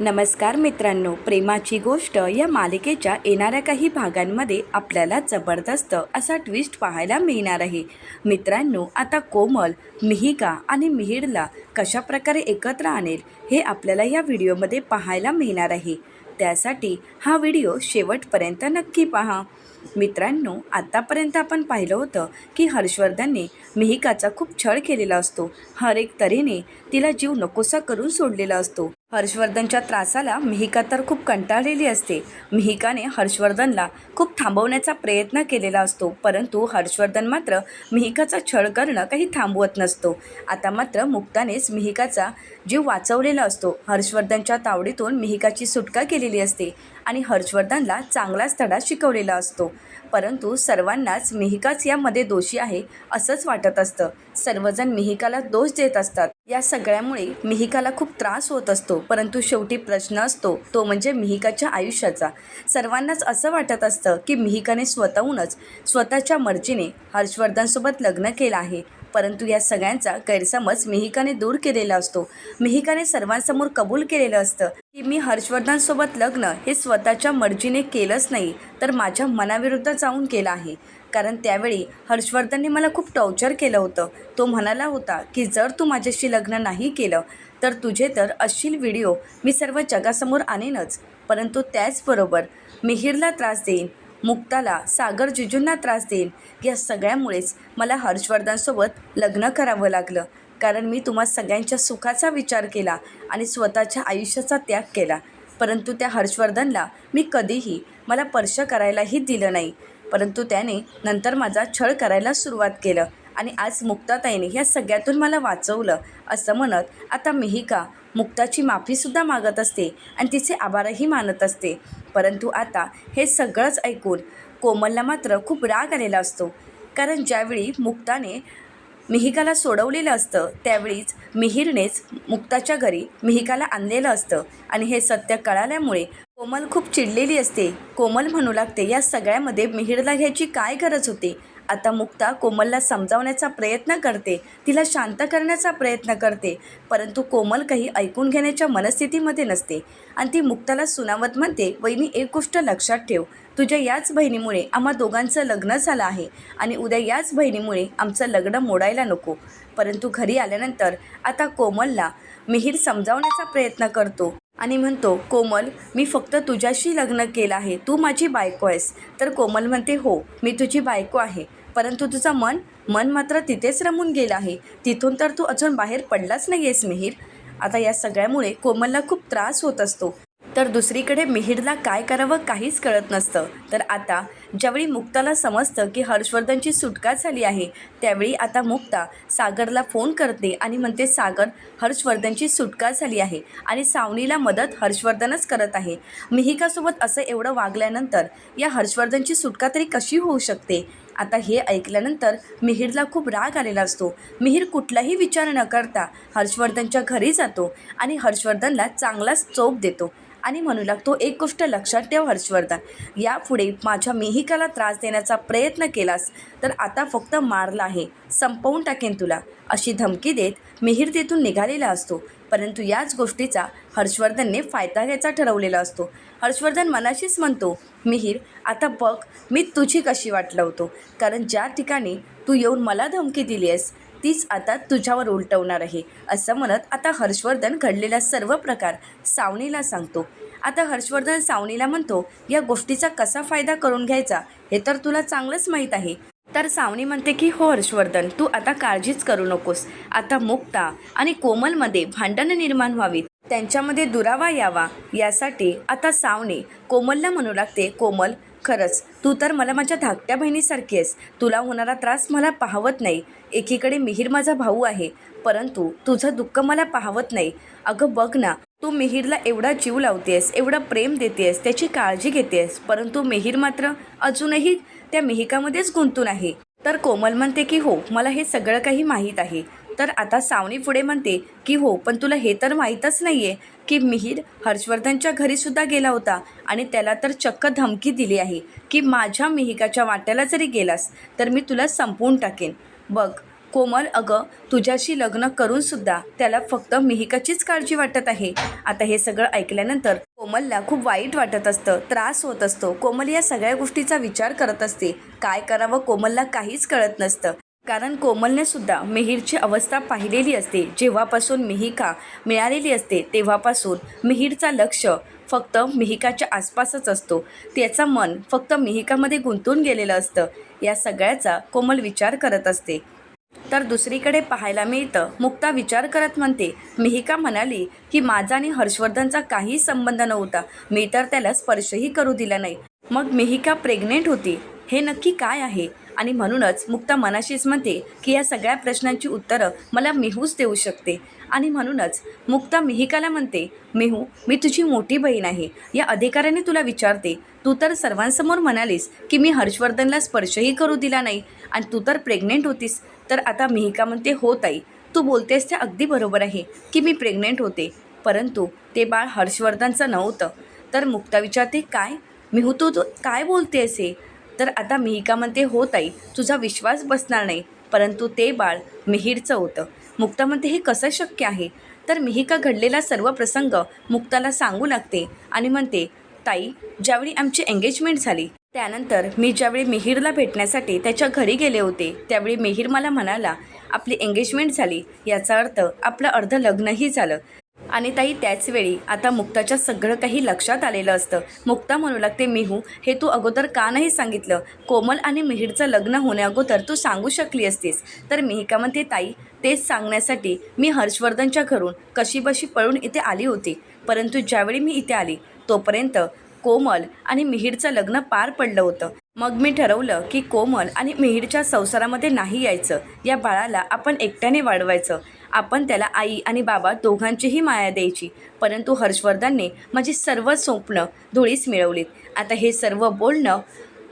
नमस्कार मित्रांनो प्रेमाची गोष्ट या मालिकेच्या येणाऱ्या काही भागांमध्ये आपल्याला जबरदस्त असा ट्विस्ट पाहायला मिळणार आहे. मित्रांनो आता कोमल मिहिका आणि मिहिरला कशाप्रकारे एकत्र आणेल हे आपल्याला या व्हिडिओमध्ये पाहायला मिळणार आहे. त्यासाठी हा व्हिडिओ शेवटपर्यंत नक्की पहा. मित्रांनो आत्तापर्यंत आपण पाहिलं होतं की हर्षवर्धनने मिहिकाचा खूप छळ केलेला असतो. हर एक तऱ्हेने तिला जीव नकोसा करून सोडलेला असतो. हर्षवर्धनच्या त्रासाला मिहिका तर खूप कंटाळलेली असते. मिहिकाने हर्षवर्धनला खूप थांबवण्याचा प्रयत्न केलेला असतो परंतु हर्षवर्धन मात्र मिहिकाचा छळ करणं काही थांबवत नसतो. आता मात्र मुक्तानेच मिहिकाचा जीव वाचवलेला असतो. हर्षवर्धनच्या तावडीतून मिहिकाची सुटका केलेली असते आणि हर्षवर्धनला चांगलाच धडा शिकवलेला असतो. परंतु सर्वांनाच मिहिकाच यामध्ये दोषी आहे असंच वाटत असतं. सर्वजण मिहिकाला दोष देत असतात. या सगळ्यामुळे मिहिकाला खूप त्रास होत असतो परंतु शेवटी प्रश्न असतो तो म्हणजे मिहिकाच्या आयुष्याचा. सर्वांनाच असं वाटत असतं की मिहिकाने स्वतःहूनच स्वतःच्या मर्जीने हर्षवर्धनसोबत लग्न केलं आहे. परंतु या सगळ्यांचा गैरसमज मिहिकाने दूर केलेला असतो. मिहिकाने सर्वांसमोर कबूल केलेलं असतं की मी हर्षवर्धनसोबत लग्न हे स्वतःच्या मर्जीने केलंच नाही तर माझ्या मनाविरुद्ध जाऊन केलं आहे. कारण त्यावेळी हर्षवर्धनने मला खूप टॉर्चर केलं होतं. तो म्हणाला होता की जर तू माझ्याशी लग्न नाही केलं तर तुझे तर अश्लील व्हिडिओ मी सर्व जगासमोर आणेनच. परंतु त्याचबरोबर मिहिरला त्रास देईन मुक्ताला सागर जिजूंना त्रास देईन या सगळ्यामुळेच मला हर्षवर्धनसोबत लग्न करावं लागलं. कारण मी तुम्हा सगळ्यांच्या सुखाचा विचार केला आणि स्वतःच्या आयुष्याचा त्याग केला. परंतु त्या हर्षवर्धनला मी कधीही मला स्पर्श करायलाही दिलं नाही. परंतु त्याने नंतर माझा छळ करायला सुरुवात केलं आणि आज मुक्ताताईने ह्या सगळ्यातून मला वाचवलं असं म्हणत आता मिहिका मुक्ताची माफीसुद्धा मागत असते आणि तिचे आभारही मानत असते. परंतु आता हे सगळंच ऐकून कोमलला मात्र खूप राग आलेला असतो. कारण ज्यावेळी मुक्ताने मिहिकाला सोडवलेलं असतं त्यावेळीच मिहिरनेच मुक्ताच्या घरी मिहिकाला आणलेलं असतं. आणि हे सत्य कळाल्यामुळे कोमल खूप चिडलेली असते. कोमल म्हणू लागते या सगळ्यामध्ये मिहिरला घ्यायची काय गरज होती? आता मुक्ता कोमलला समजावण्याचा प्रयत्न करते. तिला शांत करण्याचा प्रयत्न करते. परंतु कोमल काही ऐकून घेण्याच्या मनस्थितीमध्ये नसते. आणि ती मुक्ताला सुनावत म्हणते वहिनी एक गोष्ट लक्षात ठेव. तुझ्या याच बहिणीमुळे आम्हा दोघांचं लग्न झालं आहे आणि उद्या याच बहिणीमुळे आमचं लग्न मोडायला नको. परंतु घरी आल्यानंतर आता कोमलला मिहीर समजावण्याचा प्रयत्न करतो. आणि म्हणतो कोमल मी फक्त तुझ्याशी लग्न केलं आहे. तू माझी बायको आहेस. तर कोमल म्हणते हो मी तुझी बायको आहे. परंतु तुझं मन मन मात्र तिथेच रमून गेलं आहे. तिथून तर तू अजून बाहेर पडलाच नाही आहेस मिहीर. आता या सगळ्यामुळे कोमलला खूप त्रास होत असतो. तर दुसरीकडे मिहिरला काय करावं काहीच कळत नसतं. तर आता ज्यावेळी मुक्ताला समजतं की हर्षवर्धनची सुटका झाली आहे त्यावेळी आता मुक्ता सागरला फोन करते आणि म्हणते सागर हर्षवर्धनची सुटका झाली आहे आणि सावनीला मदत हर्षवर्धनच करत आहे. मिहिकासोबत असं एवढं वागल्यानंतर या हर्षवर्धनची सुटका तरी कशी होऊ शकते? आता हे ऐकल्यानंतर मिहिरला खूप राग आलेला असतो. मिहिर कुठलाही विचार न करता हर्षवर्धनच्या घरी जातो आणि हर्षवर्धनला चांगलाच चोप देतो. आणि म्हणू लागतो एक गोष्ट लक्षात ठेव हर्षवर्धन. यापुढे माझ्या मिहिकाला त्रास देण्याचा प्रयत्न केलास तर आता फक्त मारला आहे. संपवून टाकेन तुला. अशी धमकी देत मिहिर तेथून निघालेला असतो. परंतु याच गोष्टीचा हर्षवर्धनने फायदा घ्यायचा ठरवलेला असतो. हर्षवर्धन मनाशीच म्हणतो मिहिर आता बघ मी तुझी कशी वाट लावतो कारण ज्या ठिकाणी तू येऊन मला धमकी दिली आहेस तीच आता तुझ्यावर उलटवणार आहे असं म्हणत आता हर्षवर्धन घडलेला सर्व प्रकार सावनीला सांगतो. आता हर्षवर्धन सावनीला म्हणतो या गोष्टीचा कसा फायदा करून घ्यायचा हे तर तुला चांगलंच माहीत आहे. तर सावनी म्हणते की हो हर्षवर्धन तू आता काळजीच करू नकोस. आता मुक्ता आणि कोमलमध्ये भांडणं निर्माण व्हावीत. त्यांच्यामध्ये दुरावा यावा. यासाठी आता सावनी कोमलला म्हणू लागते कोमल खरंच तू तर मला माझ्या धाकट्या बहिणीसारखी आहेस. तुला होणारा त्रास मला पाहवत नाही. एकीकडे मिहीर माझा भाऊ आहे. परंतु तुझं दुःख मला पाहवत नाही. अगं बघ ना तू मिहीरला एवढा जीव लावतेस एवढं प्रेम देतेस त्याची काळजी घेतेस. परंतु मिहीर मात्र अजूनही त्या मिहिकामध्येच गुंतून आहे. तर कोमल म्हणते की हो मला हे सगळं काही माहीत आहे. तर आता सावनी पुढे म्हणते की हो पण तुला हे तर माहीतच नाही आहे की मिहीर हर्षवर्धनच्या घरीसुद्धा गेला होता आणि त्याला तर चक्क धमकी दिली आहे की माझ्या मिहिकाच्या वाट्याला जरी गेलास तर मी तुला संपवून टाकेन. बघ कोमल अगं तुझ्याशी लग्न करूनसुद्धा त्याला फक्त मिहिकाचीच काळजी वाटत आहे. आता हे सगळं ऐकल्यानंतर कोमलला खूप वाईट वाटत असतं त्रास होत असतो. कोमल या सगळ्या गोष्टीचा विचार करत असते. काय करावं कोमलला काहीच कळत नसतं. कारण कोमलने सुद्धा मिहीरची अवस्था पाहिलेली असते. जेव्हापासून मिहिका मिळालेली असते तेव्हापासून मिहीरचा लक्ष फक्त मिहिकाच्या आसपासच असतो. त्याचं मन फक्त मिहिकामध्ये गुंतून गेलेलं असतं. या सगळ्याचा कोमल विचार करत असते. तर दुसरीकडे पाहायला मिळतं मुक्ता विचार करत म्हणते मिहिका म्हणाली की माझा आणि हर्षवर्धनचा काही संबंध नव्हता. मी तर त्याला स्पर्शही करू दिला नाही. मग मिहिका प्रेग्नेंट होती. हे नक्की काय आहे? आणि म्हणूनच मुक्ता मनाशीच म्हणते की या सगळ्या प्रश्नांची उत्तरं मला मिहूच देऊ शकते. आणि म्हणूनच मुक्ता मिहिकाला म्हणते मेहू मी तुझी मोठी बहीण आहे. या अधिकाऱ्याने तुला विचारते तू तर सर्वांसमोर म्हणालीस की मी हर्षवर्धनला स्पर्शही करू दिला नाही आणि तू तर प्रेग्नेंट होतीस. तर आता मिहिका म्हणते हो ताई तू बोलतेस ते अगदी बरोबर आहे की मी प्रेग्नेंट होते. परंतु ते बाळ हर्षवर्धनचं नव्हतं. तर मुक्ता विचारते काय? मिहू तू तू काय बोलते हे? तर आता मिहिका म्हणते हो ताई. तुझा विश्वास बसणार नाही. परंतु ते बाळ मिहिरचं होतं. मुक्ता म्हणते हे कसं शक्य आहे? तर मिहिका घडलेला सर्व प्रसंग मुक्ताला सांगू लागते आणि म्हणते ताई ज्यावेळी आमची एंगेजमेंट झाली त्यानंतर मी ज्यावेळी मिहीरला भेटण्यासाठी त्याच्या घरी गेले होते त्यावेळी मिहीर मला म्हणाला आपली एंगेजमेंट झाली. याचा अर्थ आपलं अर्ध लग्नही झालं. आणि ताई त्याच वेळी आता मुक्ताच्या सगळं काही लक्षात आलेलं असतं. मुक्ता म्हणू लागते मिहू हे तू अगोदर का नाही सांगितलं? कोमल आणि मिहीरचं लग्न होण्याअगोदर तू सांगू शकली असतीस. तर मिहिका म्हणते ताई तेच सांगण्यासाठी मी हर्षवर्धनच्या घरून कशीबशी पळून इथे आली होती. परंतु ज्यावेळी मी इथे आली तोपर्यंत कोमल आणि मिहीरचं लग्न पार पडलं होतं. मग मी ठरवलं की कोमल आणि मिहीरच्या संसारामध्ये नाही यायचं. या बाळाला आपण एकट्याने वाढवायचं. आपण त्याला आई आणि बाबा दोघांचीही माया द्यायची. परंतु हर्षवर्धनने माझी सर्व स्वप्न धुळीस मिळवलीत. आता हे सर्व बोलणं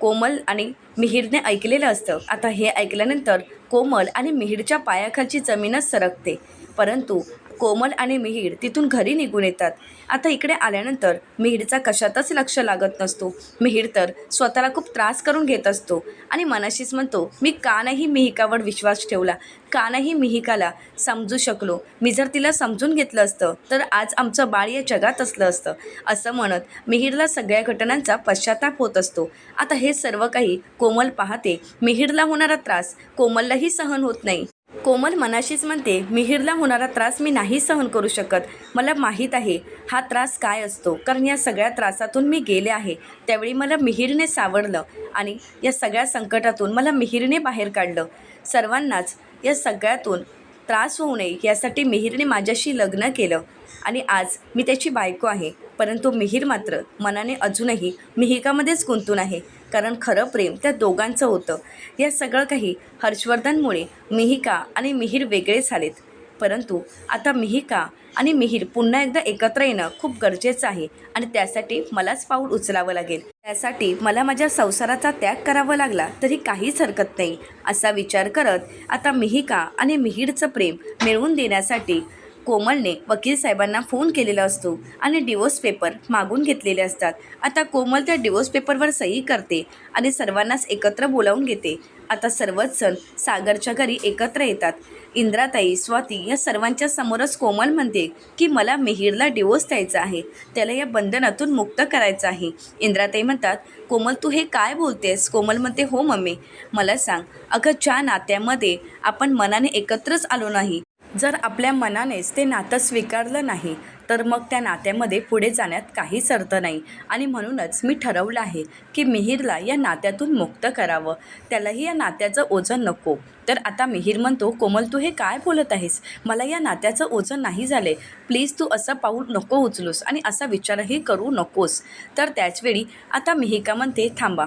कोमल आणि मिहीरने ऐकलेलं असतं. आता हे ऐकल्यानंतर कोमल आणि मिहीरच्या पायाखालची जमीनच सरकते. परंतु कोमल आणि मिहीर तिथून घरी निघून येतात. आता इकडे आल्यानंतर मिहीरचा कशातच लक्ष लागत नसतो. मिहीर तर स्वतःला खूप त्रास करून घेत असतो आणि मनाशीच म्हणतो मी का नाही मिहिकावर विश्वास ठेवला? का नाही मिहिकाला समजू शकलो? मी जर तिला समजून घेतलं असतं तर आज आमचं बाळ या जगात असलं असतं. असं म्हणत मिहीरला सगळ्या घटनांचा पश्चाताप होत असतो. आता हे सर्व काही कोमल पाहते. मिहीरला होणारा त्रास कोमललाही सहन होत नाही. कोमल मनाशीच म्हणते मिहीरला होणारा त्रास मी नाही सहन करू शकत. मला माहीत आहे हा त्रास काय असतो? कारण या सगळ्या त्रासातून मी गेले आहे. त्यावेळी मला मिहीरने सावरलं आणि या सगळ्या संकटातून मला मिहीरने बाहेर काढलं. सर्वांनाच या सगळ्यातून त्रास होऊ नये यासाठी मिहीरने माझ्याशी लग्न केलं आणि आज मी त्याची बायको आहे. परंतु मिहीर मात्र मनाने अजूनही मिहिकामध्येच गुंतून आहे. कारण खरं प्रेम त्या दोघांचं होतं. या सगळं काही हर्षवर्धनमुळे मिहिका आणि मिहीर वेगळे झालेत. परंतु आता मिहिका आणि मिहीर पुन्हा एकदा एकत्र येणं खूप गरजेचं आहे आणि त्यासाठी मलाच पाऊल उचलावं लागेल. त्यासाठी मला माझ्या संसाराचा त्याग करावा लागला तरी काहीच हरकत नाही असा विचार करत आता मिहिका आणि मिहीरचं प्रेम मिळवून देण्यासाठी कोमलने वकील साहेबांना फोन केलेला असतो आणि डिवोर्स पेपर मागून घेतलेले असतात. आता कोमल त्या डिवोर्स पेपरवर सही करते आणि सर्वांनाच एकत्र बोलावून घेते. आता सर्वच सण सागरच्या घरी एकत्र येतात. इंद्राताई स्वाती या सर्वांच्या समोरच कोमल म्हणते की मला मिहीरला डिवोर्स द्यायचा आहे. त्याला या बंधनातून मुक्त करायचं आहे. इंद्राताई म्हणतात कोमल तू हे काय बोलतेस? कोमल म्हणते हो मम्मी. मला सांग अगं ज्या नात्यामध्ये आपण मनाने एकत्रच आलो नाही. जर आपल्या मनानेच ते नातं स्वीकारलं नाही तर मग त्या नात्यामध्ये पुढे जाण्यात काहीच अर्थ नाही. आणि म्हणूनच मी ठरवलं आहे की मिहीरला या नात्यातून मुक्त करावं. त्यालाही या नात्याचं ओझं नको. तर आता मिहीर म्हणतो कोमल तू हे काय बोलत आहेस? मला या नात्याचं ओझं नाही झाले. प्लीज तू असं पाऊल नको उचलूस आणि असा विचारही करू नकोस. तर त्याचवेळी आता मिहिका म्हणते थांबा.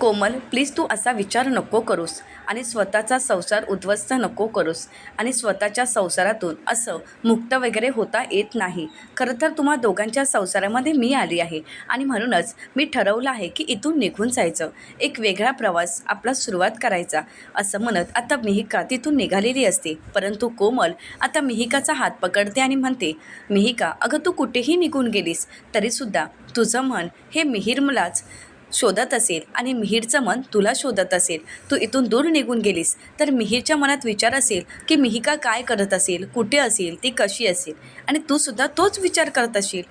कोमल प्लीज तू असा विचार नको करूस. आणि स्वतःचा संसार उद्ध्वस्त नको करूस. आणि स्वतःच्या संसारातून असं मुक्त वगैरे होता येत नाही. खरं तर तुम्हा दोघांच्या संसारामध्ये मी आली आहे. आणि म्हणूनच मी ठरवलं आहे की इथून निघून जायचं. एक वेगळा प्रवास आपला सुरुवात करायचा. असं म्हणत आता मिहिका तिथून निघालेली असते. परंतु कोमल आता मिहिकाचा हात पकडते आणि म्हणते मिहिका अगं तू कुठेही निघून गेलीस. तरीसुद्धा तुझं मन हे मिहिरमलाच शोधत असेल आणि मिहीरचं मन तुला शोधत असेल. तू इथून दूर निघून गेलीस. तर मिहीरच्या मनात विचार असेल की मिहिका काय करत असेल कुठे असेल ती कशी असेल? आणि तू सुद्धा तोच विचार करत असशील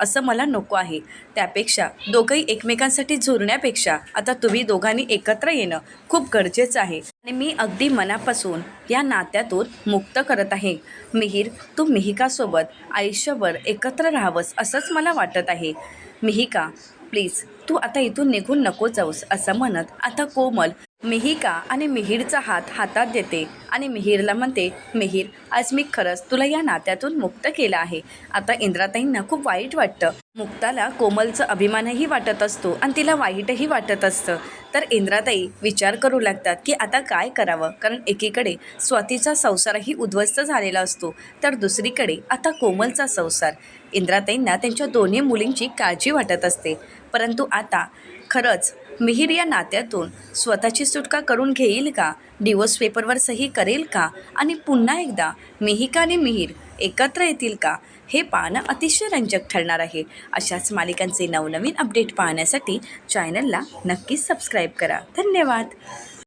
असं मला नको आहे. त्यापेक्षा दोघंही एकमेकांसाठी झुरण्यापेक्षा आता तुम्ही दोघांनी एकत्र येणं खूप गरजेचं आहे. आणि मी अगदी मनापासून या नात्यातून मुक्त करत आहे. मिहीर तू मिहिकासोबत आयुष्यभर एकत्र राहावंस असंच मला वाटत आहे. मिहिका प्लीज तू आता इथून निघून नको जाऊस असं म्हणत आता कोमल मिहिका आणि मिहीरचा हात हातात देते आणि मिहीरला म्हणते मिहीर आज मी खरंच तुला या नात्यातून मुक्त केलं आहे. आता इंद्राताईंना खूप वाईट वाटतं. मुक्ताला कोमलचं अभिमानही वाटत असतो आणि तिला वाईटही वाटत असतं. तर इंद्राताई विचार करू लागतात की आता काय करावं? कारण एकीकडे स्वातीचा संसारही उद्ध्वस्त झालेला असतो. तर दुसरीकडे आता कोमलचा संसार. इंद्राताईंना त्यांच्या दोन्ही मुलींची काळजी वाटत असते. परंतु आता खरंच मिहीर या नात्यातून स्वतःची सुटका करून घेईल का? डिवोर्स पेपरवर सही करेल का? आणि पुन्हा एकदा मिहिका आणि मिहीर एकत्र येतील का? हे पाहणं अतिशय रंजक ठरणार आहे. अशाच मालिकांचे नवनवीन अपडेट पाहण्यासाठी चॅनलला नक्कीच सबस्क्राईब करा. धन्यवाद!